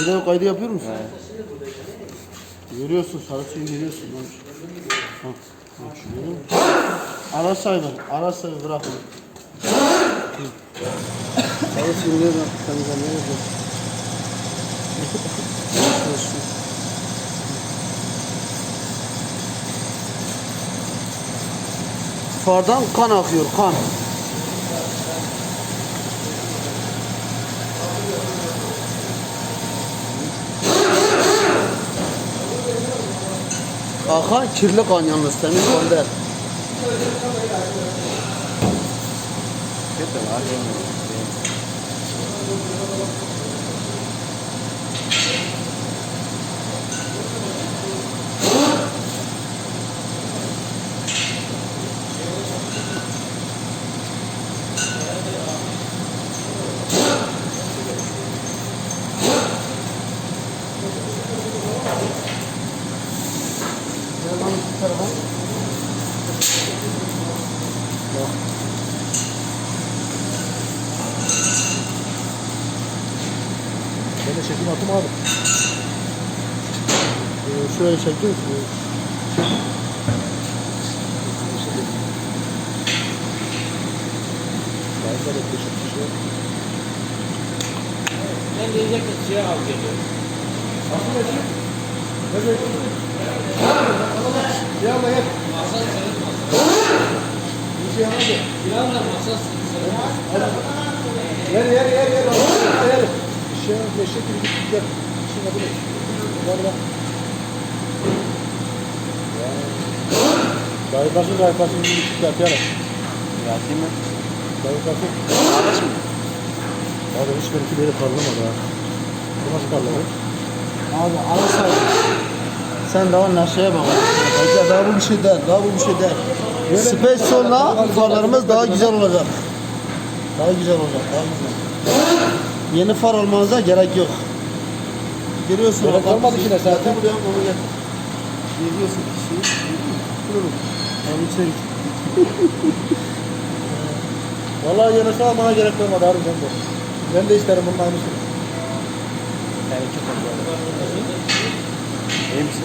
Video kaydı yapıyor musun? Görüyorsun sarı suyu görüyorsun. Ha, bak şu görüyor musun? Araç sahibi, araç sahibi bırak onu. Sarı suyu nereden temizlemeye yapıyor? Fardan kan akıyor, kan. Akan kirli kan yalnız, temiz kan. Kötü var. Ben de çekim atım abi. Ee, şurayı çekiyor musun? Ben de yaklaşık bir şey. Ben diyecektim suya al geliyor. Aslında şey. Ne bekliyorsun? Ya ama gel. Masa senin masa. Bir şey yapmadı. Pilav da masa senin yer yer. Yer yer. Bir şey. Beşik gibi gittik gel. Şimdi adı ne? Var bak. Dayıkasın dayıkasın gibi gittik yatıyarak. Yatayım mı? Dayıkasın. Arkadaş mı? Abi hiç benimki böyle parlamadı ha. Bu nasıl parladı? Abi sahibi. Sen daha neşeye bak. Bekle daha bu bir şey değil, daha bu bir şey değil. Space Soul'la farlarımız daha güzel olacak. Daha güzel olacak, daha güzel. Yeni far almanıza gerek yok. Görüyorsun. Gerek bak, olmadı ki ne zaten. Getir buraya onu getir. Görüyorsun kişiyi. Durun. Onu çek. Vallahi yenisini almana gerek olmadı harbiden de. Ben de isterim bunun aynısını. Yani çok oldu. İyi misin?